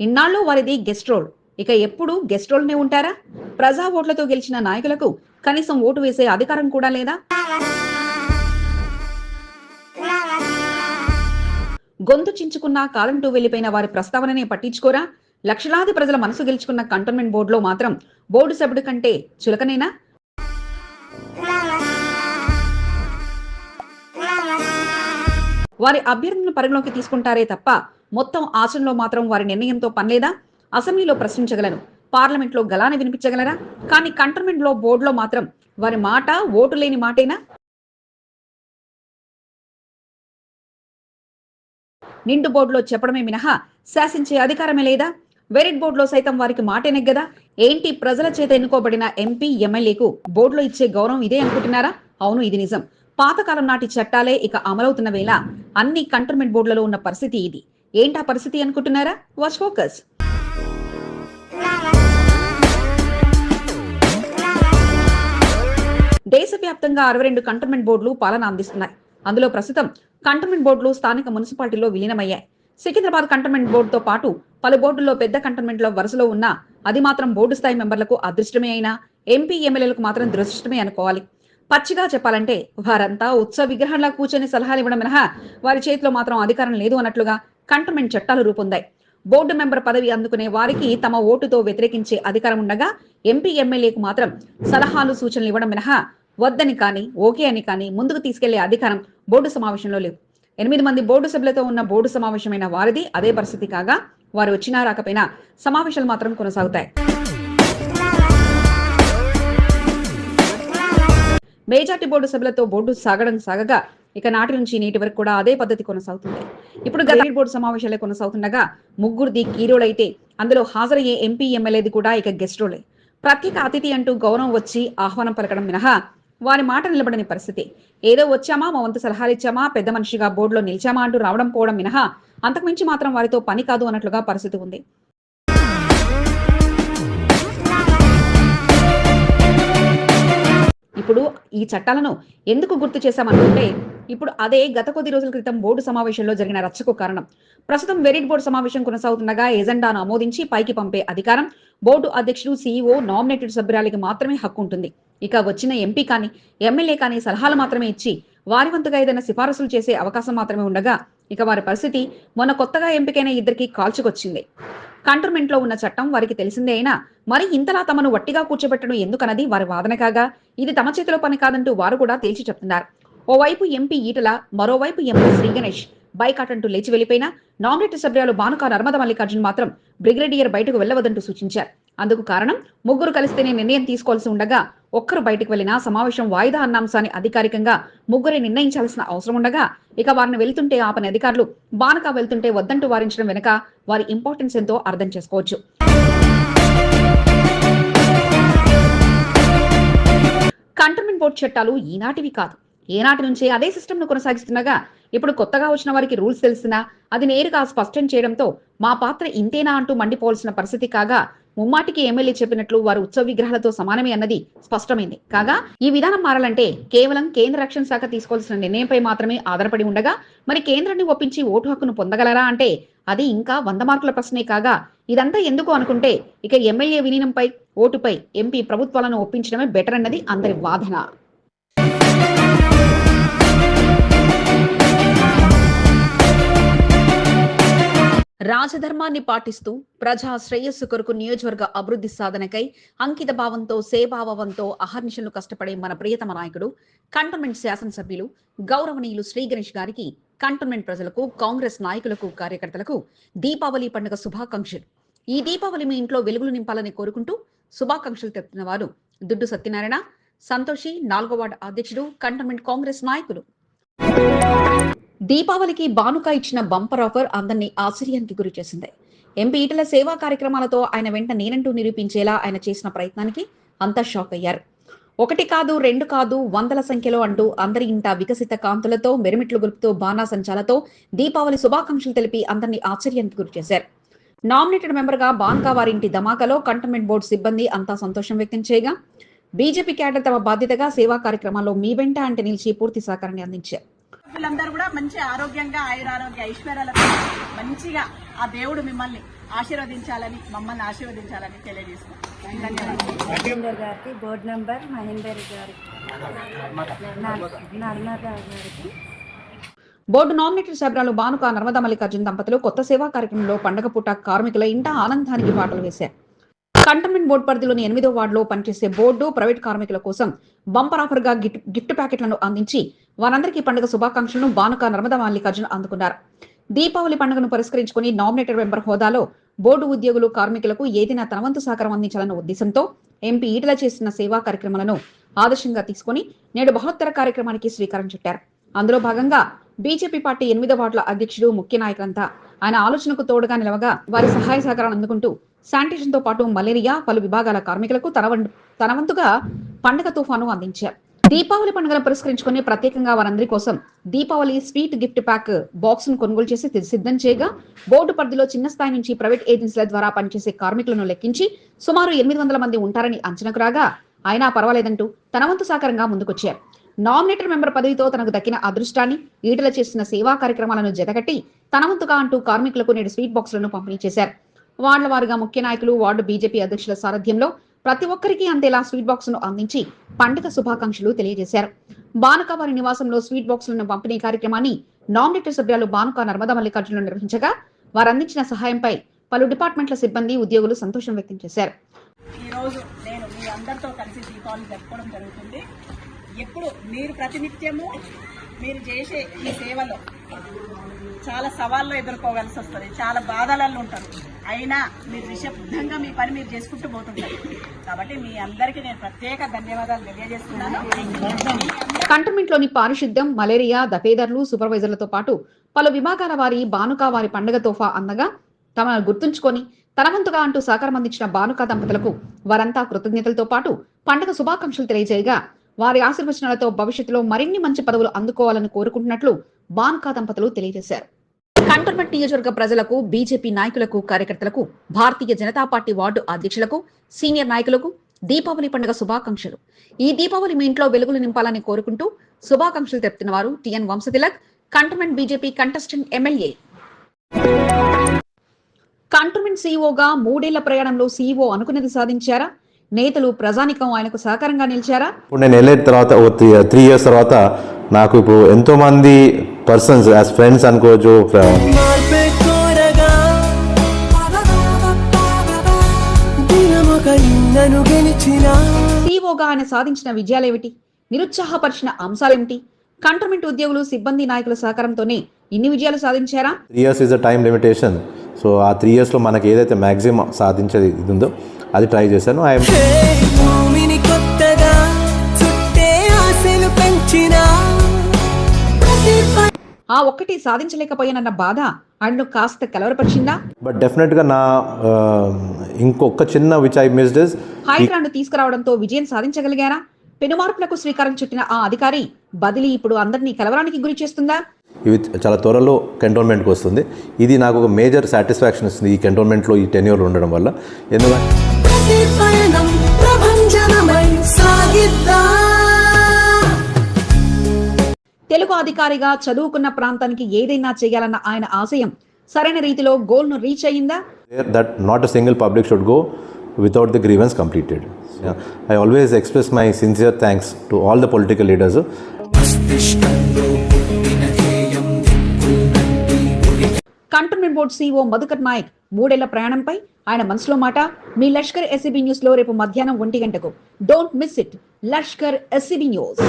ఇన్నాళ్ళు వారిది guest role ఇక ఎప్పుడు గెస్ట్ రోల్నే ఉంటారా? ప్రజా ఓట్లతో గెలిచిన నాయకులకు కనీసం ఓటు వేసే అధికారం కూడా లేదా? గొంతు చించుకున్న కాలంటూ వెళ్ళిపోయిన వారి ప్రస్తావననే పట్టించుకోరా? లక్షలాది ప్రజల మనసు గెలుచుకున్న కంటోన్మెంట్ బోర్డులో మాత్రం బోర్డు సభ్యుడి కంటే చులకనేనా? వారి అభ్యర్థులను పరిగణలోకి తీసుకుంటారే తప్ప మొత్తం ఆచరణలో మాత్రం వారి నిర్ణయంతో పనిలేదా? అసెంబ్లీలో ప్రశ్నించగలను. పార్లమెంట్లో గలాన వినిపించగలరా? కానీ కంటర్మెంట్లో బోర్డులో మాత్రం వారి మాట ఓటు లేని మాటేనా? నిండు బోర్డులో చెప్పడమే మినహా శాసించే అధికారమే లేదా? వెరిట్ బోర్డులో సైతం వారికి మాటే నెగ్గదా? ఏంటి ప్రజల చేత ఎన్నుకోబడిన ఎంపీ ఎమ్మెల్యేకు బోర్డులో ఇచ్చే గౌరవం ఇదే అనుకుంటున్నారా? అవును ఇది నిజం. పాతకాలం నాటి చట్టాలే ఇక అమలవుతున్న వేళ అన్ని కంటోన్మెంట్ బోర్డులలో ఉన్న పరిస్థితి ఇది. ఏంటా పరిస్థితి అనుకుంటున్నారా? Watch focus. దేశవ్యాప్తంగా అరవై రెండు కంటోన్మెంట్ బోర్డులు పాలన అందిస్తున్నాయి. అందులో ప్రస్తుతం కంటోన్మెంట్ బోర్డులు స్థానిక మున్సిపాలిటీలో విలీనమయ్యాయి. సికింద్రాబాద్ కంటోన్మెంట్ బోర్డుతో పాటు పలు బోర్డుల్లో పెద్ద కంటోన్మెంట్లో వరుసలో ఉన్న అది మాత్రం బోర్డు స్థాయి మెంబర్లకు అదృష్టమే అయినా ఎంపీ ఎమ్మెల్యేలకు మాత్రం దురదృష్టమే అనుకోవాలి. పచ్చిగా చెప్పాలంటే వారంతా ఉత్సవ విగ్రహంలా కూర్చొని సలహాలు ఇవ్వడం మినహా వారి చేతిలో మాత్రం అధికారం లేదు అన్నట్లుగా కంటోన్మెంట్ చట్టాలు రూపొందాయి. బోర్డు మెంబర్ పదవి అందుకునే వారికి తమ ఓటుతో వ్యతిరేకించే అధికారం ఉండగా ఎంపీ ఎమ్మెల్యేకు మాత్రం సలహాలు సూచనలు ఇవ్వడం మినహా వద్దని కానీ ఓకే అని కానీ ముందుకు తీసుకెళ్ళే అధికారం బోర్డు సమావేశంలో లేవు. ఎనిమిది మంది బోర్డు సభ్యులతో ఉన్న బోర్డు సమావేశమైన వారిది అదే పరిస్థితి కాగా వారు వచ్చినా రాకపోయినా సమావేశాలు మాత్రం కొనసాగుతాయి. మేజార్టీ బోర్డు సభ్యులతో బోర్డు సాగడం సాగగా ఇక నాటి నుంచి నేటి వరకు కూడా అదే పద్ధతి కొనసాగుతుంది. ఇప్పుడు గత బోర్డు సమావేశాలే కొనసాగుతుండగా ముగ్గురిది కీరోలైతే అందులో హాజరయ్యే ఎంపీ ఎమ్మెల్యేది కూడా ఇక గెస్ట్ రోలే. ప్రత్యేక అతిథి అంటూ గౌరవం వచ్చి ఆహ్వానం పలకడం మినహా వారి మాట నిలబడని పరిస్థితి. ఏదో వచ్చామా మా వంతు సలహాలు ఇచ్చామా పెద్ద మనిషిగా బోర్డులో నిలిచామా అంటూ రావడం పోవడం మినహా అంతకుమించి మాత్రం వారితో పని కాదు అన్నట్లుగా పరిస్థితి ఉంది. ఇప్పుడు ఈ చట్టాలను ఎందుకు గుర్తు చేశామనుకుంటే ఇప్పుడు అదే గత కొద్ది రోజుల క్రితం బోర్డు సమావేశంలో జరిగిన రచ్చకు కారణం. ప్రస్తుతం వెరిట్ బోర్డు సమావేశం కొనసాగుతుండగా ఎజెండాను ఆమోదించి పైకి పంపే అధికారం బోర్డు అధ్యక్షుడు సీఈఓ నామినేటెడ్ సభ్యురాలికి మాత్రమే హక్కు ఉంటుంది. ఇక వచ్చిన ఎంపీ కానీ ఎమ్మెల్యే కానీ సలహాలు మాత్రమే ఇచ్చి వారి వంతుగా ఏదైనా సిఫారసులు చేసే అవకాశం మాత్రమే ఉండగా ఇక వారి పరిస్థితి మొన్న కొత్తగా ఎంపికైన ఇద్దరికి కాల్చుకొచ్చింది. కంటోన్మెంట్లో ఉన్న చట్టం వారికి తెలిసిందే అయినా మరి ఇంతలా తమను వట్టిగా కూర్చోబెట్టడం ఎందుకన్నది వారి వాదన కాగా ఇది తమ చేతిలో పని కాదంటూ వారు కూడా తేల్చి చెప్తున్నారు. ఓవైపు ఎంపీ ఈటల మరోవైపు ఎంపీ శ్రీ గణేష్. బైకాట్ అంటూ లేచి వెళ్ళిపోయినా నామినేటెడ్ సభ్యులు బానుక నర్మద మల్లికార్జున్ మాత్రం బ్రిగేడియర్ బయటకు వెళ్ళవద్దంటూ సూచించారు. అందుకు కారణం ముగ్గురు కలిస్తేనే నిర్ణయం తీసుకోవాల్సి ఉండగా ఒక్కరు బయటకు వెళ్ళినా సమావేశం వాయిదా అన్న అంశాన్ని అధికారికంగా ముగ్గురే నిర్ణయించాల్సిన అవసరం ఉండగా ఇక వారిని వెళ్తుంటే ఆపని అధికారులు బానక వెళ్తుంటే వద్దంటూ వారించడం వెనుక వారి ఇంపార్టెన్స్ ఎంతో అర్థం చేసుకోవచ్చు. కంటోన్మెంట్ బోర్డు చట్టాలు ఈనాటివి కాదు. ఏనాటి నుంచే అదే సిస్టమ్ను కొనసాగిస్తుండగా ఇప్పుడు కొత్తగా వచ్చిన వారికి రూల్స్ తెలిసినా అది నేరుగా స్పష్టం చేయడంతో మా పాత్ర ఇంతేనా అంటూ మండిపోవాల్సిన పరిస్థితి కాగా ముమ్మాటికి ఎమ్మెల్యే చెప్పినట్లు వారు ఉత్సవ విగ్రహాలతో సమానమే అన్నది స్పష్టమైంది. కాగా ఈ విధానం మారాలంటే కేవలం కేంద్ర రక్షణ శాఖ తీసుకోవాల్సిన నిర్ణయంపై మాత్రమే ఆధారపడి ఉండగా మరి కేంద్రాన్ని ఒప్పించి ఓటు హక్కును పొందగలరా అంటే అది ఇంకా వంద మార్కుల ప్రశ్నే కాగా ఇదంతా ఎందుకు అనుకుంటే ఇక ఎమ్మెల్యే విలీనంపై ఓటుపై ఎంపీ ప్రభుత్వాలను ఒప్పించడమే బెటర్ అన్నది అందరి వాదన. రాజధర్మాన్ని పాటిస్తూ ప్రజా శ్రేయస్సు కొరకు నియోజకవర్గ అభివృద్ధి సాధనకై అంకిత భావంతో సేవాభావంతో అహర్నిశలు కష్టపడే మన ప్రియతమ నాయకుడు కంటోన్మెంట్ శాసనసభ్యులు గౌరవనీయులు శ్రీ గణేష్ గారికి కంటోన్మెంట్ ప్రజలకు కాంగ్రెస్ నాయకులకు కార్యకర్తలకు దీపావళి పండుగ శుభాకాంక్షలు. ఈ దీపావళి మీ ఇంట్లో వెలుగులు నింపాలని కోరుకుంటూ శుభాకాంక్షలు తెలుపుతున్న వారు దుడ్డు సత్యనారాయణ సంతోషి నాలుగో వార్డు అధ్యక్షుడు కంటోన్మెంట్ కాంగ్రెస్ నాయకులు. దీపావళికి బానుక ఇచ్చిన బంపర్ ఆఫర్ అందరినీ ఆశ్చర్యానికి గురి చేసింది. ఎంపీ ఈటల సేవా కార్యక్రమాలతో ఆయన వెంట నేనంటూ నిరూపించేలా ఆయన చేసిన ప్రయత్నానికి అంతా షాక్ అయ్యారు. ఒకటి కాదు రెండు కాదు వందల సంఖ్యలో అంటూ అందరి ఇంట వికసిత కాంతులతో మెరుమిట్లు గొలుపుతో బాణాసంచాలతో దీపావళి శుభాకాంక్షలు తెలిపి అందరినీ ఆశ్చర్యానికి గురి చేశారు. నామినేటెడ్ మెంబర్గా బాన్కా వారింటి ధమాకాలో కంటోన్మెంట్ బోర్డు సిబ్బంది అంతా సంతోషం వ్యక్తం చేయగా బీజేపీ క్యాడర్ తమ బాధ్యతగా సేవా కార్యక్రమాల్లో మీ వెంట అంటే నిలిచి పూర్తి సహకారాన్ని అందించారు. వీళ్ళందరూ కూడా మంచి ఆరోగ్యంగా ఆయురారోగ్య ఐశ్వర్యాలతో మంచిగా ఆ దేవుడు మిమ్మల్ని ఆశీర్వదించాలని మమ్మల్ని ఆశీర్వదించాలని తెలియజేస్తున్నాం. ధన్యవాదాలు మహేందర్ గారికి బోర్డు నంబర్ మహేందర్ గారికి నర్- నర్మదా గారికి బోర్డు నామినేటెడ్ సభ్యురాలు బానుక నర్మదా మల్లికార్జున దంపతులు కొత్త సేవా కార్యక్రమంలో పండగ పూట కార్మికుల ఇంట ఆనందానికి పాటలు వేశారు. కంటోన్మెంట్ బోర్డు పరిధిలోని ఎనిమిదో వార్డులో పనిచేసే బోర్డు ప్రైవేట్ కార్మికుల కోసం బంపర్ ఆఫర్గా గిఫ్ట్ ప్యాకెట్లను అందించి వారందరికీ పండుగ శుభాకాంక్షలను బానుక నర్మదా మల్లికార్జున అందుకున్నారు. దీపావళి పండుగను పురస్కరించుకుని నామినేటెడ్ మెంబర్ హోదాలో బోర్డు ఉద్యోగులు కార్మికులకు ఏదైనా తనవంతు సహకారం అందించాలన్న ఉద్దేశంతో ఎంపీ ఈటల చేసిన సేవా కార్యక్రమాలను ఆదర్శంగా తీసుకుని నేడు బహోత్తర కార్యక్రమానికి శ్రీకారం చుట్టారు. అందులో భాగంగా బీజేపీ పార్టీ ఎనిమిదో వార్డుల అధ్యక్షుడు ముఖ్య నాయకులంతా ఆయన ఆలోచనకు తోడుగా నిలవగా వారి సహాయ సహకారాలు అందుకుంటూ శానిటేషన్తో పాటు మలేరియా పలు విభాగాల కార్మికులకు తన తనవంతుగా పండుగ తుఫాను అందించారు. దీపావళి పండుగను పురస్కరించుకుని ప్రత్యేకంగా వారందరి కోసం దీపావళి స్వీట్ గిఫ్ట్ ప్యాక్ బాక్స్ను కొనుగోలు చేసి సిద్ధం చేయగా బోర్డు పరిధిలో చిన్న స్థాయి నుంచి ప్రైవేట్ ఏజెన్సీల ద్వారా పనిచేసే కార్మికులను లెక్కించి సుమారు ఎనిమిది వందల మంది ఉంటారని అంచనాకు రాగా అయినా పర్వాలేదంటూ తన వంతు సహకారంగా ముందుకొచ్చారు. నామినేటర్ మెంబర్ పదవితో తనకు దక్కిన అదృష్టాన్ని ఈటల చేసిన సేవా కార్యక్రమాలను జతగట్టి తన వంతుగా అంటూ కార్మికులకు నేడు స్వీట్ బాక్సులను పంపిణీ చేశారు. వార్డుల వారుగా ముఖ్య నాయకులు వార్డు బీజేపీ అధ్యక్షుల సారథ్యంలో ప్రతి ఒక్కరికి అందేలా స్వీట్ బాక్స్ను అందించి పండుగ శుభాకాంక్షలు తెలియజేశారు. బానుక వారి నివాసంలో స్వీట్ బాక్సులను పంపిణీ కార్యక్రమాన్ని నామినేటెడ్ సభ్యులు బానుక నర్మదా మల్లికార్జునులు నిర్వహించగా వారు అందించిన సహాయంపై పలు డిపార్ట్మెంట్ల సిబ్బంది ఉద్యోగులు సంతోషం వ్యక్తం చేశారు. ఈ రోజు నేను మీ అందరితో కలిసి దీపావళి జరుపుకోవడం జరుగుతుంది. ఎప్పుడు మీరు ప్రతినిత్యము మీరు చేసే ఈ సేవలో చాలా సవాళ్ళు ఎదుర్కోవాల్సి వస్తుంది చాలా బాధలలో ఉంటారు. అయినా మీరు నిశ్శబ్దంగా మీ పని మీరు చేసుకుంటూ పోతుంటారు. కాబట్టి మీ అందరికీ నేను ప్రత్యేక ధన్యవాదాలు తెలియజేస్తున్నాను. మీ పారిశుద్ధ్యం మలేరియా దఫేదర్లు సూపర్వైజర్లతో పాటు పలు విభాగాల వారి బానుక వారి పండుగ తోఫా అందగా తమను గుర్తుంచుకొని తనవంతుగా అంటూ సహకారం అందించిన బానుక దంపతులకు వారంతా కృతజ్ఞతలతో పాటు పండుగ శుభాకాంక్షలు తెలియజేయగా వారి ఆశీర్వచనాలతో భవిష్యత్తులో మరిన్ని మంచి పదవులు అందుకోవాలని కోరుకుంటున్నట్లు బానుక దంపతులు తెలియజేశారు. కంటోన్మెంట్ నియోజకవర్గ ప్రజలకు బీజేపీ నాయకులకు కార్యకర్తలకు భారతీయ జనతా పార్టీ వార్డు అధ్యక్షులకు సీనియర్ నాయకులకు దీపావళి పండుగ శుభాకాంక్షలు. ఈ దీపావళి మీ ఇంట్లో వెలుగులు నింపాలని కోరుకుంటూ శుభాకాంక్షలు తెలుపుతున్న వారు TN Vamsha Tilak cantonment BJP contestant MLA. Cantonment సీఈఓగా మూడేళ్ళ ప్రయాణంలో సీఈఓ అనుకున్నది సాధించారా? నేతలు ప్రజానికం ఆయనకు సహకారంగా నిలిచారా? ఇప్పుడు నేను వెళ్ళిన తర్వాత ఓ త్రీ ఇయర్స్ తర్వాత నాకు ఇప్పుడు ఎంతో మంది పర్సన్స్ యాజ్ ఫ్రెండ్స్ అనుకోవచ్చు ఆయన సాధించిన విజయాలేమిటి? నిరుత్సాహపరిచిన అంశాలేమిటి? కంటోన్మెంట్ ఉద్యోగులు సిబ్బంది నాయకుల సహకారంతోనే ఇన్ని విజయాలు సాధించారా? Three years is the time limitation so ఆ త్రీ ఇయర్స్లో మనకి ఏదైతే మ్యాక్సిమం సాధించేది ఇది ఉందో అది ట్రై చేశాను. ఆ ఒక్కటి సాధించలేకపోయానన్న బాధ ఆయనను కాస్త కలవరపరిచిందా? బట్ డెఫినెట్గా నా ఆ, ఇంకొక చిన్న విచ్ ఐ మిస్డ్ ఇస్ హైడ్రాను తీసుకురావడంతో విజయం సాధించగలిగారా పెనుమార్పులకు శ్రీకారం చుట్టిన ఆ అధికారి బదిలీ ఇప్పుడు అందరినీ కలవరానికి గురి చేస్తుందా? ఇవి చాలా త్వరలో కంటోన్మెంట్కి వస్తుంది. ఇది నాకు ఒక మేజర్ సాటిస్ఫాక్షన్ ఇస్తుంది ఈ కంటోన్మెంట్లో ఈ టెన్యూర్ ఉండడం వల్ల. ఎందుకంటే తెలుగు అధికారిగా చదువుకున్న ప్రాంతానికి ఏదైనా చేయాలన్న ఆయన ఆశయం సరైన రీతిలో గోల్ను రీచ్ అయ్యిందా? That not a single public should go without the grievance completed I always express my sincere thanks to all the political leaders cantonment board CO Madhukar Nayak మూడేళ్ళ ప్రయాణంపై ఆయన మనసులో మాట మీ లష్కర్ ఎస్సీబీ న్యూస్లో రేపు మధ్యాహ్నం ఒంటి గంటకు. Don't miss it Lashkar SCB news.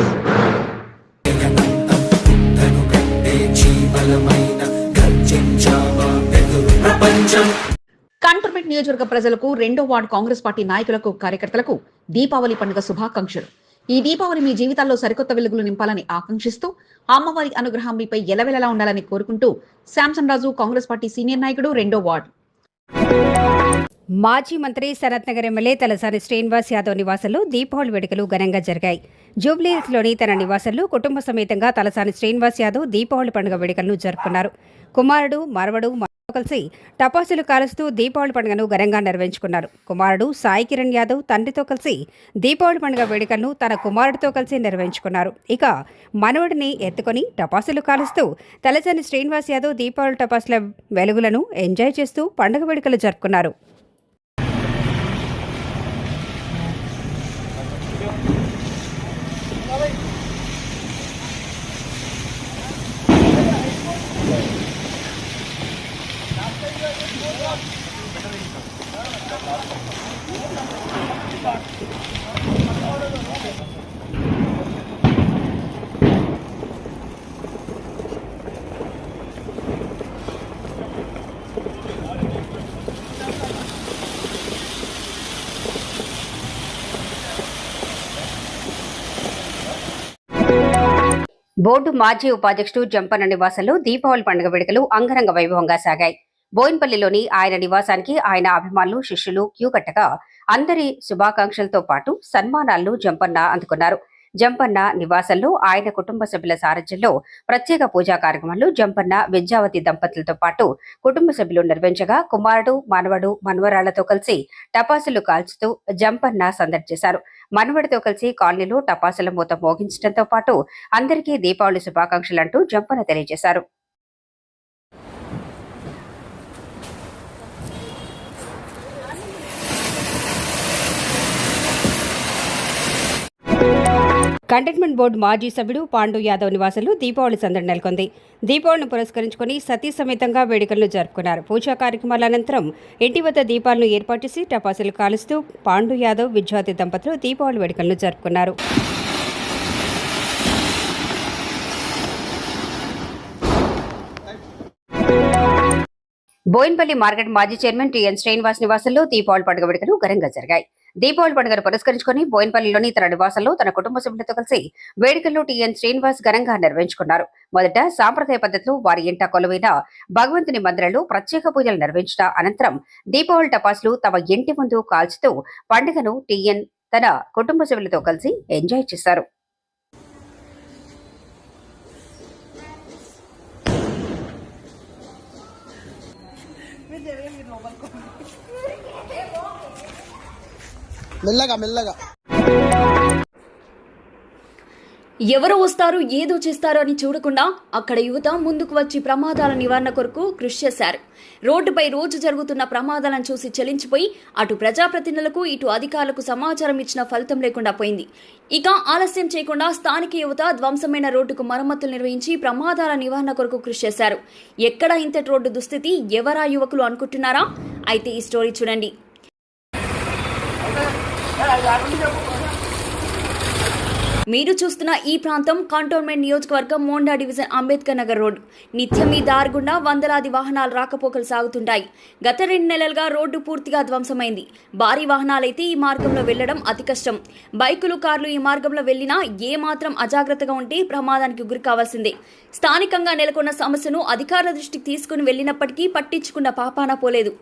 Cantonment నియోజకవర్గ ప్రజలకు రెండో వార్డు కాంగ్రెస్ పార్టీ నాయకులకు కార్యకర్తలకు దీపావళి పండుగ శుభాకాంక్షలు. ఈ దీపావళి మీ జీవితాల్లో సరికొత్త వెలుగులు నింపాలని ఆకాంక్షిస్తూ అమ్మవారి అనుగ్రహం మీపై ఎలవెలలా ఉండాలని కోరుకుంటూ Samson Raju Congress party senior నాయకుడు రెండో వార్డు. మాజీ మంత్రి శరత్నగర్ నగర్ ఎమ్మెల్యే తలసాని శ్రీనివాస్ యాదవ్ నివాసంలో దీపావళి వేడుకలు ఘనంగా జరిగాయి. జూబ్లీహిల్స్లోని తన నివాసంలో కుటుంబ సమేతంగా తలసాని శ్రీనివాస్ యాదవ్ దీపావళి పండుగ వేడుకలను జరుపుకున్నారు. కుమారుడు మరవడు కలిసి టపాసులు కాలుస్తూ దీపావళి పండుగను ఘనంగా నిర్వహించుకున్నారు. కుమారుడు సాయి కిరణ్ యాదవ్ తండ్రితో కలిసి దీపావళి పండుగ వేడుకలను తన కుమారుడితో కలిసి నిర్వహించుకున్నారు. ఇక మనవడిని ఎత్తుకొని టపాసులు కాలుస్తూ తలసాని శ్రీనివాస్ యాదవ్ దీపావళి టపాసుల వెలుగులను ఎంజాయ్ చేస్తూ పండుగ వేడుకలు జరుపుకున్నారు. బోర్డు మాజీ ఉపాధ్యక్షుడు జంపన్న నివాసంలో దీపావళి పండుగ వేడుకలు అంగరంగ వైభవంగా సాగాయి. బోయిన్పల్లిలోని ఆయన నివాసానికి ఆయన అభిమానులు శిష్యులు క్యూ కట్టగా అందరి శుభాకాంక్షలతో పాటు సన్మానాలను జంపన్న అందుకున్నారు. జంపన్న నివాసంలో ఆయన కుటుంబ సభ్యుల సారథ్యంలో ప్రత్యేక పూజా కార్యక్రమాలు జంపన్న విద్యావతి దంపతులతో పాటు కుటుంబ సభ్యులు నిర్వహించగా కుమారుడు మనవడు మనవరాళ్ళతో కలిసి టపాసులు కాల్చుతూ జంపన్న సందడి చేశారు. మనవడితో కలిసి కాలనీలో టపాసుల మూత మోగించడంతో పాటు అందరికీ దీపావళి శుభాకాంక్షలు అంటూ జంపన్న తెలియజేశారు. కంటైన్మెంట్ బోర్డు మాజీ సభ్యుడు పాండు యాదవ్ నివాసంలో దీపావళి సందడి నెలకొంది. దీపావళిని పురస్కరించుకుని సతీ సమేతంగా వేడుకలను జరుపుకున్నారు. పూజా కార్యక్రమాల అనంతరం ఇంటి వద్ద దీపాలను ఏర్పాటు చేసి టపాసులు కాలుస్తూ పాండు యాదవ్ విద్యార్థి దంపతులు దీపావళి వేడుకలను జరుపుకున్నారు. బోయిన్పల్లి మార్కెట్ మాజీ చైర్మన్ టిఎన్ శ్రీనివాస్ నివాసంలో దీపావళి పండుగ వేడుకలు ఘనంగా జరిగాయి. దీపావళి పండుగను పురస్కరించుకుని బోయిన్పల్లిలోని తన నివాసంలో తన కుటుంబ సభ్యులతో కలిసి వేడుకల్లో టీఎన్ శ్రీనివాస్ ఘనంగా నిర్వహించుకున్నారు. మొదట సాంప్రదాయ పద్ధతిలో వారి ఇంట కొలువైన భగవంతుని మందిరంలో ప్రత్యేక పూజలు నిర్వహించిన అనంతరం దీపావళి టపాసులు తమ ఇంటి ముందు కాల్చుతూ పండుగను టీఎన్ తన కుటుంబ సభ్యులతో కలిసి ఎంజాయ్ చేశారు. మెల్లగా మెల్లగా. ఎవరు వస్తారు ఏదో చేస్తారో అని చూడకుండా అక్కడ యువత ముందుకు వచ్చి ప్రమాదాల నివారణ కొరకు కృషి చేశారు. రోడ్డుపై రోజు జరుగుతున్న ప్రమాదాలను చూసి చెలించిపోయి అటు ప్రజాప్రతినిధులకు ఇటు అధికారులకు సమాచారం ఇచ్చిన ఫలితం లేకుండా పోయింది. ఇక ఆలస్యం చేయకుండా స్థానిక యువత ధ్వంసమైన రోడ్డుకు మరమ్మతులు నిర్వహించి ప్రమాదాల నివారణ కొరకు కృషి చేశారు. ఎక్కడ ఇంతటి రోడ్డు దుస్థితి ఎవరా యువకులు అనుకుంటున్నారా? అయితే ఈ స్టోరీ చూడండి. మీరు చూస్తున్న ఈ ప్రాంతం కంటోన్మెంట్ నియోజకవర్గం మోండా డివిజన్ అంబేద్కర్ నగర్ రోడ్. నిత్యం ఈ దారి గుండా వందలాది వాహనాలు రాకపోకలు సాగుతుంటాయి. గత రెండు నెలలుగా రోడ్డు పూర్తిగా ధ్వంసమైంది. భారీ వాహనాలైతే ఈ మార్గంలో వెళ్ళడం అతి కష్టం. బైకులు కార్లు ఈ మార్గంలో వెళ్ళినా ఏ మాత్రం అజాగ్రత్తగా ఉంటే ప్రమాదానికి గురి కావాల్సిందే స్థానికంగా నెలకొన్న సమస్యను అధికారుల దృష్టికి తీసుకుని వెళ్ళినప్పటికీ పట్టించుకున్న పాపాన పోలేదు.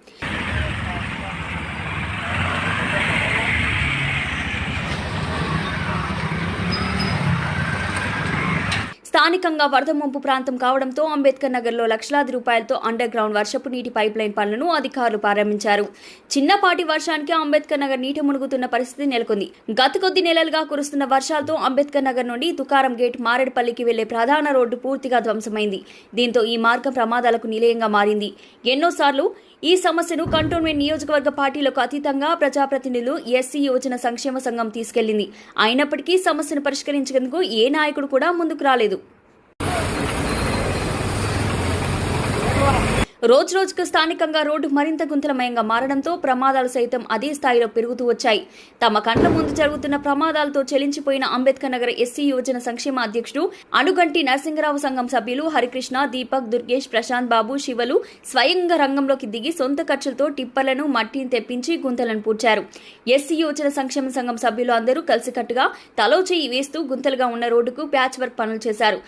స్థానికంగా వరద ముంపు ప్రాంతం కావడంతో అంబేద్కర్ నగర్లో లక్షలాది రూపాయలతో అండర్ గ్రౌండ్ వర్షపు నీటి పైప్ లైన్ పనులను అధికారులు ప్రారంభించారు. చిన్నపాటి వర్షానికి అంబేద్కర్ నగర్ నీట మునుగుతున్న పరిస్థితి నెలకొంది. గత కొద్ది నెలలుగా కురుస్తున్న వర్షాలతో అంబేద్కర్ నగర్ నుండి తుకారం గేట్ మారేడుపల్లికి వెళ్ళే ప్రధాన రోడ్డు పూర్తిగా ధ్వంసమైంది. దీంతో ఈ మార్గం ప్రమాదాలకు నిలయంగా మారింది. ఎన్నోసార్లు ఈ సమస్యను కంటోన్మెంట్ నియోజకవర్గ పార్టీలకు అతీతంగా ప్రజాప్రతినిధులు ఎస్సీ యోజన సంక్షేమ సంఘం తీసుకెళ్ళింది. అయినప్పటికీ సమస్యను పరిష్కరించేందుకు ఏ నాయకుడు కూడా ముందుకు రాలేదు. రోజు రోజుకు స్థానికంగా రోడ్డు మరింత గుంతలమయంగా మారడంతో ప్రమాదాలు సైతం అదే స్థాయిలో పెరుగుతూ వచ్చాయి. తమ కండ్ల ముందు జరుగుతున్న ప్రమాదాలతో చెలించిపోయిన అంబేద్కర్ నగర్ ఎస్సీ యువజన సంక్షేమ అధ్యక్షుడు అనుగంటి నరసింగరావు సంఘం సభ్యులు హరికృష్ణ దీపక్ దుర్గేష్ ప్రశాంత్ బాబు శివలు స్వయంగా రంగంలోకి దిగి సొంత ఖర్చులతో టిప్పర్లను మట్టిని తెప్పించి గుంతలను పూడ్చారు. ఎస్సీ యువజన సంక్షేమ సంఘం సభ్యులు అందరూ కలిసికట్టుగా తలో చేయి వేస్తూ గుంతలుగా ఉన్న రోడ్డుకు ప్యాచ్ వర్క్ పనులు చేశారు.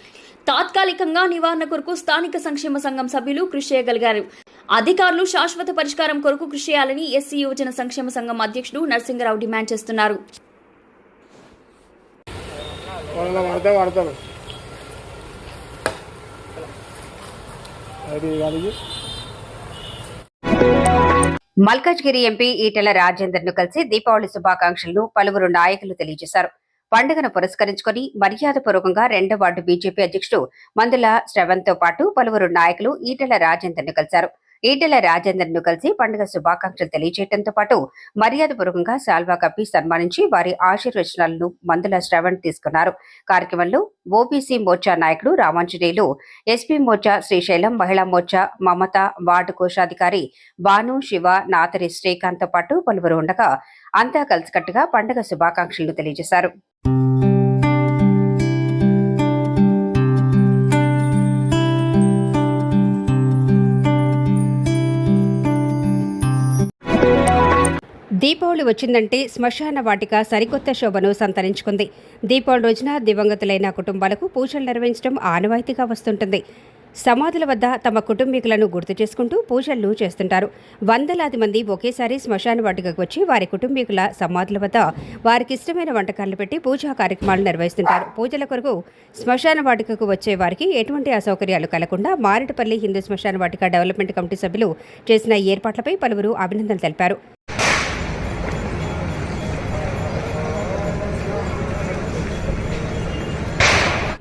తాత్కాలికంగా నివారణ కొరకు స్థానిక సంక్షేమ సంఘం సభ్యులు కృషి చేయగలిగారు. అధికారులు శాశ్వత పరిష్కారం కొరకు కృషి చేయాలని ఎస్సీ యువజన సంక్షేమ సంఘం అధ్యక్షుడు నరసింగరావు డిమాండ్ చేస్తున్నారు. మల్కాజ్గిరి ఎంపీ ఈటెల రాజేందర్ను కలిసి దీపావళి శుభాకాంక్షలను పలువురు నాయకులు తెలియజేశారు. పండుగను పురస్కరించుకొని మర్యాదపూర్వకంగా రెండో వార్డు బీజేపీ అధ్యక్షుడు మందుల శ్రవణ్తో పాటు పలువురు నాయకులు ఈటెల రాజేందర్ను కలిశారు. ఈటెల రాజేందర్ను కలిసి పండుగ శుభాకాంక్షలు తెలియజేయడంతో పాటు మర్యాదపూర్వకంగా శాల్వా కప్పి సన్మానించి వారి ఆశీర్వచనాలను మందుల శ్రవణ్ తీసుకున్నారు. కార్యక్రమంలో ఓబీసీ మోర్చా నాయకుడు రామాంజనేయులు ఎస్పీ మోర్చా శ్రీశైలం మహిళా మోర్చా మమత వార్డు కోశాధికారి భాను శివ నాతరి శ్రీకాంత్తో పాటు పలువురు ఉండగా అంతా కలిసికట్టుగా పండుగ శుభాకాంక్షలు తెలియజేశారు. దీపావళి వచ్చిందంటే శ్మశాన వాటిక సరికొత్త శోభను సంతరించుకుంది. దీపావళి రోజున దివంగతులైన కుటుంబాలకు పూజలు నిర్వహించడం ఆనవాయితీగా వస్తుంటుంది. సమాధుల వద్ద తమ కుటుంబీకులను గుర్తు చేసుకుంటూ పూజలను చేస్తుంటారు. వందలాది మంది ఒకేసారి శ్మశాన వాటికకు వచ్చి వారి కుటుంబీకుల సమాధుల వద్ద వారికి ఇష్టమైన వంటకాలు పెట్టి పూజా కార్యక్రమాలు నిర్వహిస్తుంటారు. పూజల కొరకు శ్మశాన వాటికకు వచ్చే వారికి ఎటువంటి అసౌకర్యాలు కలగకుండా మారేటపల్లి హిందూ శ్మశాన వాటిక డెవలప్మెంట్ కమిటీ సభ్యులు చేసిన ఏర్పాట్లపై పలువురు అభినందనలు తెలిపారు.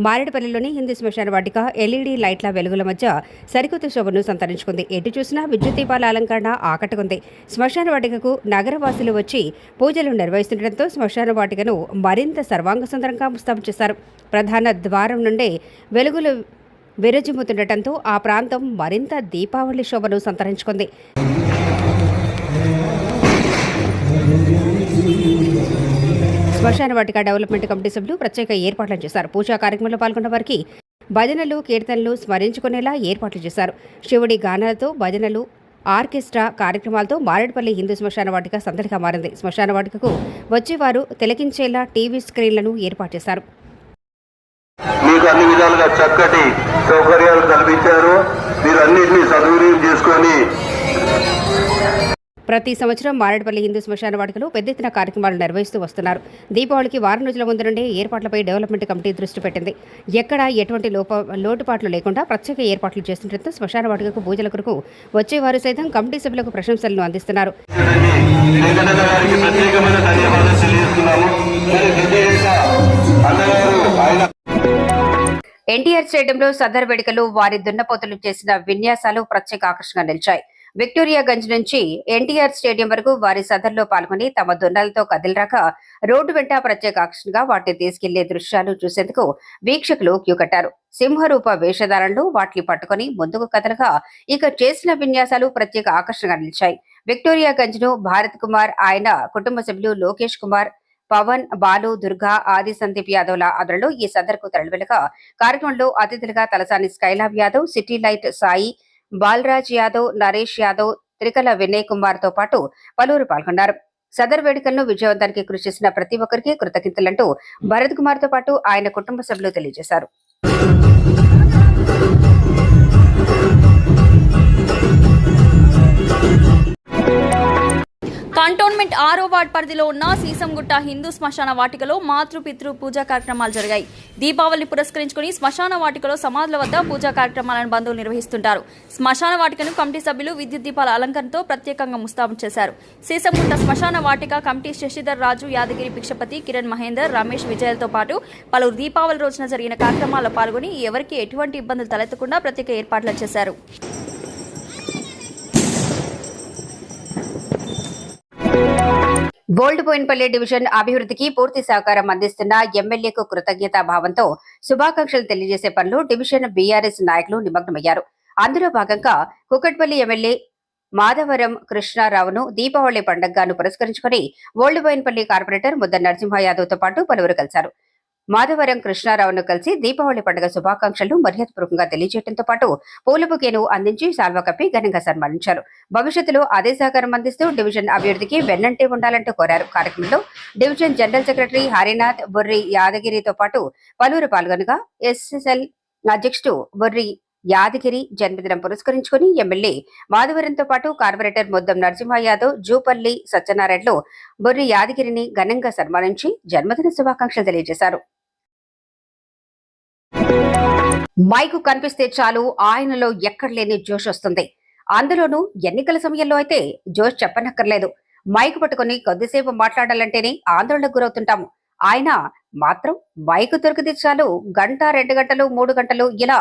మారేడుపల్లిలోని హిందూ శ్మశాన వాటిక ఎల్ఈడి లైట్ల వెలుగుల మధ్య సరికొత్త శోభను సంతరించుకుంది. ఎటు చూసినా విద్యుత్ దీపాల అలంకరణ ఆకట్టుకుంది. శ్మశాన వాటికకు నగరవాసులు వచ్చి పూజలు నిర్వహిస్తుండటంతో శ్మశాన వాటికను మరింత సర్వాంగ సుందరంగా ముస్తాబు చేశారు. ప్రధాన ద్వారం నుండే వెలుగులు విరజిమ్ముతుండటంతో ఆ ప్రాంతం మరింత దీపావళి శోభను సంతరించుకుంది. శ్మశాన వాటిక డెవలప్మెంట్ కమిటీ సభ్యులు ప్రత్యేక ఏర్పాట్లు చేశారు. పూజా కార్యక్రమంలో పాల్గొన్న వారికి భజనలు కీర్తనలు స్మరించుకునేలా ఏర్పాట్లు చేశారు. శివుడి గానాలతో భజనలు ఆర్కెస్ట్రా కార్యక్రమాలతో మారేడుపల్లి హిందూ శ్మశాన వాటిక సందడిగా మారింది. శ్మశాన వాటికకు వచ్చేవారు తిలకించేలా టీవీ స్క్రీన్లను ఏర్పాటు చేశారు. మీకు అన్ని విధాలుగా చక్కటి సౌకర్యాలు కల్పించారు. మీరు అన్నింటినీ సద్వినియోగం చేసుకొని ప్రతి సంవత్సరం మారేడుపల్లి హిందూ శ్మశాన వాటికలో పెద్ద ఎత్తున కార్యక్రమాలు నిర్వహిస్తూ వస్తున్నారు. దీపావళికి వారం రోజుల ముందు నుండే ఏర్పాట్లపై డెవలప్మెంట్ కమిటీ దృష్టి పెట్టింది. ఎక్కడా ఎటువంటి లోప లోటుపాట్లు లేకుండా ప్రత్యేక ఏర్పాట్లు చేస్తుండటంతో శ్మశాన వాటికకు పూజల కొరకు వచ్చేవారు సైతం కమిటీ సభ్యులకు ప్రశంసలను అందిస్తున్నారు. ఎన్టీఆర్ స్టేడియంలో సదర్ వేడుకలు వారి దున్నపోతులు చేసిన విన్యాసాలు ప్రత్యేక ఆకర్షణగా నిలిచాయి. విక్టోరియా గంజ్ నుంచి ఎన్టీఆర్ స్టేడియం వరకు వారి సదర్లో పాల్గొని తమ దున్నలతో కదిలిరాక రోడ్డు వెంట ప్రత్యేక ఆకర్షణగా వాటిని తీసుకెళ్ళే దృశ్యాలు చూసేందుకు వీక్షకులు క్యూ కట్టారు. సింహరూప వేషధారణలు వాటిని పట్టుకుని ముందుకు కదలగా ఇక చేసిన విన్యాసాలు ప్రత్యేక ఆకర్షణగా నిలిచాయి. విక్టోరియా గంజ్ను భారత్ కుమార్ ఆయన కుటుంబ సభ్యులు లోకేష్ కుమార్ పవన్ బాలు దుర్గా ఆది సందీప్ యాదవ్ల ఆదరణలో ఈ సదర్కు తరలివెలగా కార్యక్రమంలో అతిథులుగా Talasani Skylab Yadav city light Sai Balaraj Yadav Naresh Yadav Trikala Vinay కుమార్తో పాటు పలువురు పాల్గొన్నారు. సదర్ వేడుకలను విజయవంతానికి కృషి చేసిన ప్రతి ఒక్కరికి కృతజ్ఞతలంటూ భరత్ కుమార్తో పాటు ఆయన కుటుంబ సభ్యులు తెలియజేశారు. కంటోన్మెంట్ ఆరో వార్డ్ పరిధిలో ఉన్న సీసంగుట్ట హిందూ శ్మశాన వాటికలో మాతృపితృ పూజా కార్యక్రమాలు జరిగాయి. దీపావళిని పురస్కరించుకుని శ్మశాన వాటికలో సమాధుల వద్ద పూజా కార్యక్రమాలను బంధువులు నిర్వహిస్తుంటారు. శ్మశాన వాటికను కమిటీ సభ్యులు విద్యుత్ దీపాల అలంకరణతో ప్రత్యేకంగా ముస్తాబు చేశారు. సీసంగుట్ట శ్మశాన వాటిక కమిటీ శశిధర్ రాజు యాదగిరి భిక్షపతి కిరణ్ మహేందర్ రమేష్ విజయలతో పాటు పలువురు దీపావళి రోజున జరిగిన కార్యక్రమాల్లో పాల్గొని ఎవరికీ ఎటువంటి ఇబ్బందులు తలెత్తకుండా ప్రత్యేక ఏర్పాట్లు చేశారు. బోల్డ్ బోయిన్పల్లి డివిజన్ అభివృద్ధికి పూర్తి సహకారం అందిస్తున్న ఎమ్మెల్యేకు కృతజ్ఞతా భావంతో శుభాకాంక్షలు తెలియజేసే పనులు డివిజన్ బీఆర్ఎస్ నాయకులు నిమగ్నమయ్యారు. అందులో భాగంగా కుకట్పల్లి ఎమ్మెల్యే మాధవరం కృష్ణారావును దీపావళి పండుగను పురస్కరించుకుని ఓల్డ్ బోయిన్పల్లి కార్పొరేటర్ ముద్ద నరసింహ యాదవ్తో పాటు పలువురు కలిశారు. మాధవరం కృష్ణారావును కలిసి దీపావళి పండుగ శుభాకాంక్షలను మర్యాదపూర్వకంగా తెలియజేయడంతో పాటు పూల బుకేను అందించి సాల్వ కప్పి ఘనంగా సన్మానించారు. భవిష్యత్తులో అదే సహకారం అందిస్తూ డివిజన్ అభివృద్ధికి వెన్నంటే ఉండాలంటూ కోరారు. కార్యక్రమంలో division general secretary Harinath Borri యాదగిరితో పాటు పలువురు పాల్గొనగా ఎస్ఎస్ఎల్ అధ్యక్షుడు బొర్రి యాదగిరి జన్మదినం పురస్కరించుకుని ఎమ్మెల్యే మాధవరంతో పాటు కార్పొరేటర్ ముద్దం నరసింహ యాదవ్ జూపల్లి సత్యనారాయణలు బొర్రి యాదగిరిని ఘనంగా సన్మానించి జన్మదిన శుభాకాంక్షలు తెలియజేశారు. మైకు కనిపిస్తే చాలు ఆయనలో ఎక్కడ లేని జోష్ వస్తుంది. అందులోనూ ఎన్నికల సమయంలో అయితే జోష్ చెప్పనక్కర్లేదు. మైక్ పట్టుకుని కొద్దిసేపు మాట్లాడాలంటేనే ఆందోళనకు గురవుతుంటాము. ఆయన మాత్రం మైకు దొరికితే చాలు గంట రెండు గంటలు మూడు గంటలు ఇలా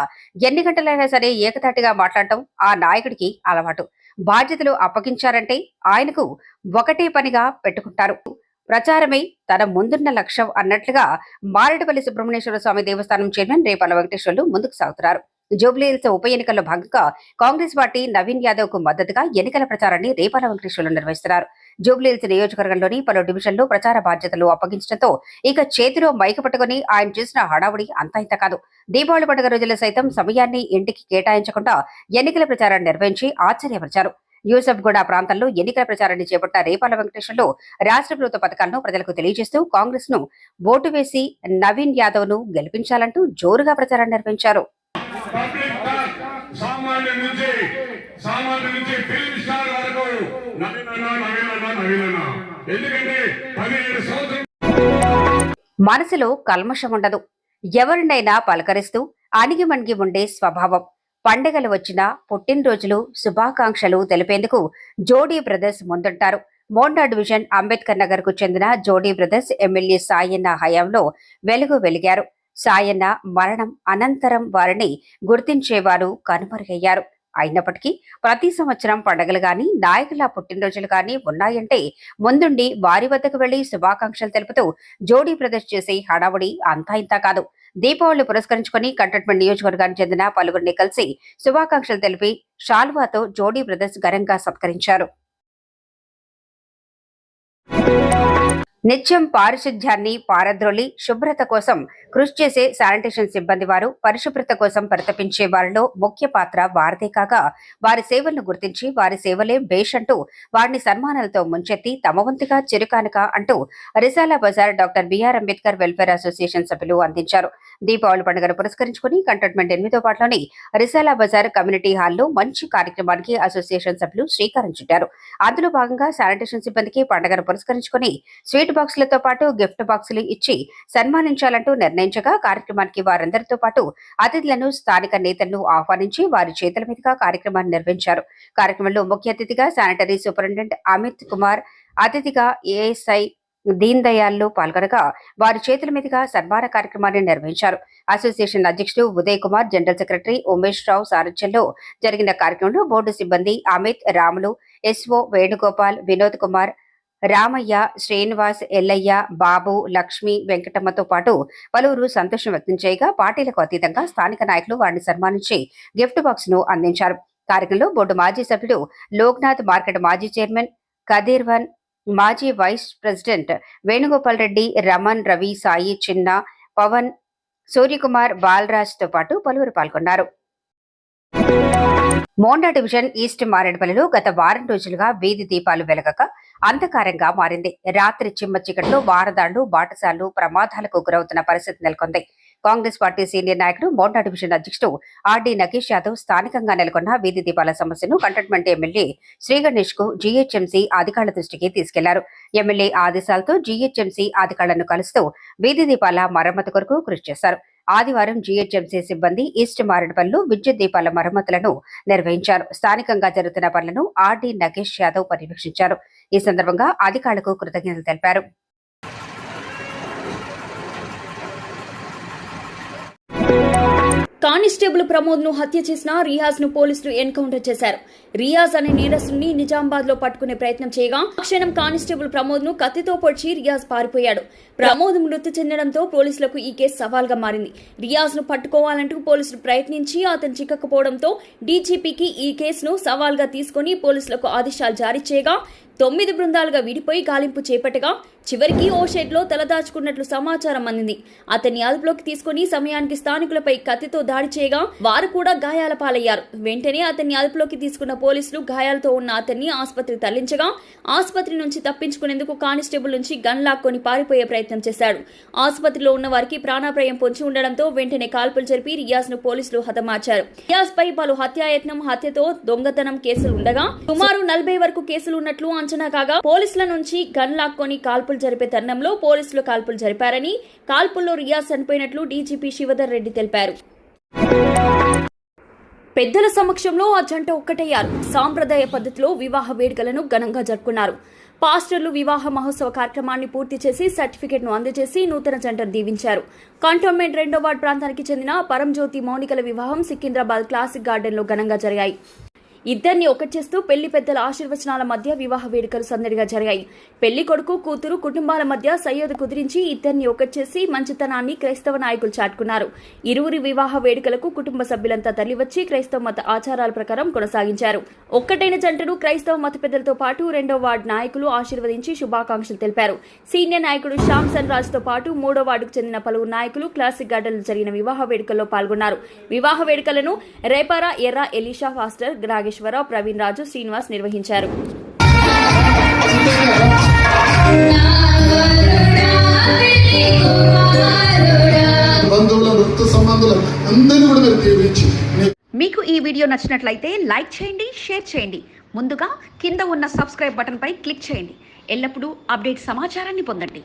ఎన్ని గంటలైనా సరే ఏకతాటిగా మాట్లాడటం ఆ నాయకుడికి అలవాటు. బాధ్యతలు అప్పగించారంటే ఆయనకు ఒకటే పనిగా పెట్టుకుంటారు. ప్రచారమే తన ముందున్న లక్ష్యం అన్నట్లుగా మారేడుపల్లి సుబ్రహ్మణ్యేశ్వర స్వామి దేవస్థానం చైర్మన్ రేపాల వెంకటేశ్వర్లు ముందుకు సాగుతున్నారు. జూబ్లీహిల్స్ ఉప ఎన్నికల్లో భాగంగా కాంగ్రెస్ పార్టీ నవీన్ యాదవ్కు మద్దతుగా ఎన్నికల ప్రచారాన్ని రేపాల వెంకటేశ్వర్లు నిర్వహిస్తున్నారు. జూబ్లీహిల్స్ నియోజకవర్గంలోని పలు డివిజన్లు ప్రచార బాధ్యతలు అప్పగించడంతో ఇక చేతిలో మైకు పట్టుకుని ఆయన చేసిన హడావుడి అంతా ఇంత కాదు. దీపావళి పండుగ రోజుల్లో సైతం సమయాన్ని ఇంటికి కేటాయించకుండా ఎన్నికల ప్రచారాన్ని నిర్వహించి ఆశ్చర్యపరిచారు. యూసఫ్గూడ ప్రాంతంలో ఎన్నికల ప్రచారాన్ని చేపట్ట రేపాల వెంకటేశ్వర్లు రాష్ట్ర ప్రభుత్వ పథకాలను ప్రజలకు తెలియజేస్తూ కాంగ్రెస్ను ఓటు వేసి నవీన్ యాదవ్ను గెలిపించాలంటూ జోరుగా ప్రచారం నిర్వహించారు. మనసులో కల్మషం ఉండదు. ఎవరినైనా పలకరిస్తూ అణిగిమణిగి ఉండే స్వభావం. పండగలు వచ్చినా పుట్టినరోజులు శుభాకాంక్షలు తెలిపేందుకు జోడీ బ్రదర్స్ ముందుంటారు. మోండా డివిజన్ అంబేద్కర్ నగర్కు చెందిన జోడీ బ్రదర్స్ ఎమ్మెల్యే సాయన్న హయాంలో వెలుగు వెలిగారు. సాయన్న మరణం అనంతరం వారిని గుర్తించేవారు కనుమరుగయ్యారు. అయినప్పటికీ ప్రతి సంవత్సరం పండగలు గాని నాయకుల పుట్టినరోజులు గాని ఉన్నాయంటే ముందుండి వారి వద్దకు వెళ్ళి శుభాకాంక్షలు తెలుపుతూ జోడీ బ్రదర్స్ చేసే హడావుడి అంతా ఇంతా కాదు. దీపావళి పురస్కరించుకుని కంటోన్మెంట్ నియోజకవర్గానికి చెందిన పలువురిని కలిసి శుభాకాంక్షలు తెలిపి షాల్వాతో జోడీ బ్రదర్స్ ఘనంగా సత్కరించారు. నిత్యం పారిశుధ్యాన్ని పారద్రోలి శుభ్రత కోసం కృషి చేసే శానిటేషన్ సిబ్బంది వారు పరిశుభ్రత కోసం పరితపించే వారిలో ముఖ్య పాత్ర వారిదే కాగా వారి సేవలను గుర్తించి వారి సేవలే బేష్ అంటూ వారిని సన్మానాలతో ముంచెత్తి తమ వంతుగా చిరుకానుక అంటూ Risala Bazar doctor BR Ambedkar welfare association సభ్యులు అందించారు. దీపావళి పండుగను పురస్కరించుకుని కంటోన్మెంట్ ఎనిమిదో పాటలోని రిసాలా బజార్ కమ్యూనిటీ హాల్లో మంచి కార్యక్రమానికి అసోసియేషన్ సభ్యులు శ్రీకారం చుట్టారు. అందులో భాగంగా శానిటేషన్ సిబ్బందికి పండుగను పురస్కరించుకుని స్వీట్ బాక్సులతో పాటు గిఫ్ట్ బాక్సులు ఇచ్చి సన్మానించాలంటూ నిర్ణయించగా కార్యక్రమానికి వారందరితో పాటు అతిథులను స్థానిక నేతలను ఆహ్వానించి వారి చేతుల మీదుగా కార్యక్రమాన్ని నిర్వహించారు. కార్యక్రమంలో ముఖ్య అతిథిగా శానిటరీ సూపరింటెండెంట్ అమిత్ కుమార్ అతిథిగా ఏఎస్ఐ దీన్ దయాల్లో పాల్గొనగా వారి చేతుల మీదుగా సన్మాన కార్యక్రమాన్ని నిర్వహించారు. అసోసియేషన్ అధ్యక్షుడు ఉదయ్ కుమార్ జనరల్ సెక్రటరీ ఉమేష్ రావు సారథ్యంలో జరిగిన కార్యక్రమంలో బోర్డు సిబ్బంది అమిత్ రాములు ఎస్ఓ వేణుగోపాల్ వినోద్ కుమార్ రామయ్య శ్రీనివాస్ ఎల్లయ్య బాబు లక్ష్మి వెంకటమ్మతో పాటు పలువురు సంతోషం వ్యక్తం చేయగా పార్టీలకు అతీతంగా స్థానిక నాయకులు వారిని సన్మానించి గిఫ్ట్ బాక్స్ను అందించారు. కార్యక్రమంలో బోర్డు మాజీ సభ్యుడు లోక్నాథ్ మార్కెట్ మాజీ చైర్మన్ కదీర్వన్ మాజీ వైస్ ప్రెసిడెంట్ వేణుగోపాల్ రెడ్డి రమణ్ రవి సాయి చిన్న పవన్ సూర్యకుమార్ బాలరాజ్తో పాటు పలువురు పాల్గొన్నారు. మోండా డివిజన్ ఈస్ట్ మారేడుపల్లిలో గత వారం రోజులుగా వీధి దీపాలు వెలగక అంధకారంగా మారింది. రాత్రి చిమ్మ చీకట్లో వారదాండ్లు బాటసార్లు ప్రమాదాలకు గురవుతున్న పరిస్థితి నెలకొంది. కాంగ్రెస్ పార్టీ సీనియర్ నాయకుడు మోండా డివిజన్ అధ్యక్షుడు ఆర్డీ నగేష్ యాదవ్ స్థానికంగా నెలకొన్న వీధి దీపాల సమస్యను కంటోన్మెంట్ ఎమ్మెల్యే శ్రీ గణేష్కు జీహెచ్ఎంసీ అధికారుల దృష్టికి తీసుకెళ్ళారు. ఎమ్మెల్యే ఆదేశాలతో జీహెచ్ఎంసీ అధికారులను కలుస్తూ వీధి దీపాల మరమ్మతు కొరకు కృషి చేశారు ఆదివారం జీహెచ్ఎంసీ సిబ్బంది ఈస్ట్ మారేడుపల్లిలో విద్యుత్ దీపాల మరమ్మతులను నిర్వహించారు. స్థానికంగా జరుగుతున్న పనులను ఆర్డీ నగేష్ యాదవ్ పర్యవేక్షించారు. ఈ సందర్భంగా అధికారులకు కృతజ్ఞతలు తెలిపారు. కానిస్టేబుల్ ప్రమోద్ను హత్య చేసిన రియాజ్ను పోలీసులు ఎన్కౌంటర్ చేశారు. రియాజ్ అనే నేరస్తుడిని నిజామాబాద్లో పట్టుకునే ప్రయత్నం చేయగా క్షణం కానిస్టేబుల్ ప్రమోద్ను కత్తితో పొడిచి రియాజ్ పారిపోయాడు. ప్రమోద్ మృతి చెందడంతో పోలీసులకు ఈ కేసు సవాల్గా మారింది. రియాజ్ను పట్టుకోవాలంటూ పోలీసులు ప్రయత్నించి అతను చిక్కకపోవడంతో డీజీపీకి ఈ కేసును సవాల్గా తీసుకుని పోలీసులకు ఆదేశాలు జారీ చేయగా తొమ్మిది బృందాలుగా విడిపోయి గాలింపు చేపట్టగా చివరికి ఓ షెడ్లో తలదాచుకున్నట్లు సమాచారం అందింది. అతన్ని అదుపులోకి తీసుకుని సమయానికి స్థానికులపై కత్తితో దాడి చేయగా వారు కూడా గాయాల పాలయ్యారు. వెంటనే అతన్ని అదుపులోకి తీసుకున్న పోలీసులు గాయాలతో ఉన్న అతన్ని ఆసుపత్రి తరలించగా ఆసుపత్రి నుంచి తప్పించుకునేందుకు కానిస్టేబుల్ నుంచి గన్ లాక్కొని పారిపోయే ప్రయత్నం చేశాడు. ఆసుపత్రిలో ఉన్న వారికి ప్రాణాప్రాయం పొంచి ఉండడంతో వెంటనే కాల్పులు జరిపి రియాజ్ను పోలీసులు హతమార్చారు. రియాజ్ పై పలు హత్యాయత్నం హత్యతో దొంగతనం కేసులు ఉండగా సుమారు నలభై వరకు కేసులు ఉన్నట్లు అంచనా కాగా పోలీసుల నుంచి గన్ లాక్కొని కాల్పులు జరిపే తరుణంలో పోలీసులు కాల్పులు జరిపారని కాల్పుల్లో రియాజ్ చనిపోయినట్లు డీజీపీ శివధర్ రెడ్డి తెలిపారు. పెద్దల సమక్షంలో ఆ జంట ఒక్కటయ్యారు. సాంప్రదాయ పద్ధతిలో వివాహ వేడుకలను ఘనంగా జరుపుకున్నారు. పాస్టర్లు వివాహ మహోత్సవ కార్యక్రమాన్ని పూర్తి చేసి సర్టిఫికెట్ను అందజేసి నూతన జంటను దీవించారు. కంటోన్మెంట్ రెండో వార్డ్ ప్రాంతానికి చెందిన పరంజ్యోతి మౌనికల వివాహం సికింద్రాబాద్ క్లాసిక్ గార్డెన్లో ఘనంగా జరిగాయి. ఇద్దరిని ఒకటి చేస్తూ పెళ్ళి పెద్దల ఆశీర్వచనాల మధ్య వివాహ వేడుకలు సందడిగా జరిగాయి. పెళ్ళి కొడుకు కూతురు కుటుంబాల మధ్య సయ్యద్ కుదిరించి ఇద్దరిని ఒకటి చేసి మంచితనాన్ని క్రైస్తవ నాయకులు చాటుకున్నారు. ఇరువురి వివాహ వేడుకలకు కుటుంబ సభ్యులంతా తరలివచ్చి క్రైస్తవ మత ఆచారాల ప్రకారం కొనసాగించారు. ఒక్కటైన జంటను క్రైస్తవ మత పెద్దలతో పాటు రెండో వార్డు నాయకులు ఆశీర్వదించి శుభాకాంక్షలు తెలిపారు. సీనియర్ నాయకుడు శ్యామ్ సన్ రాజ్తో పాటు మూడో వార్డుకు చెందిన పలువురు నాయకులు క్లాసిక్ గార్డెన్లో జరిగిన వివాహ వేడుకల్లో పాల్గొన్నారు. వివాహ వేడుకలను రేపారా ఎర్ర ఎలీషా ఫాస్టర్ నాగేశ్వరరావు ప్రవీణ్ రాజు శ్రీనివాస్ నిర్వహించారు. మీకు ఈ వీడియో నచ్చినట్లయితే లైక్ చేయండి షేర్ చేయండి. ముందుగా కింద ఉన్న సబ్స్క్రైబ్ బటన్పై క్లిక్ చేయండి. ఎల్లప్పుడూ అప్డేట్ సమాచారాన్ని పొందండి.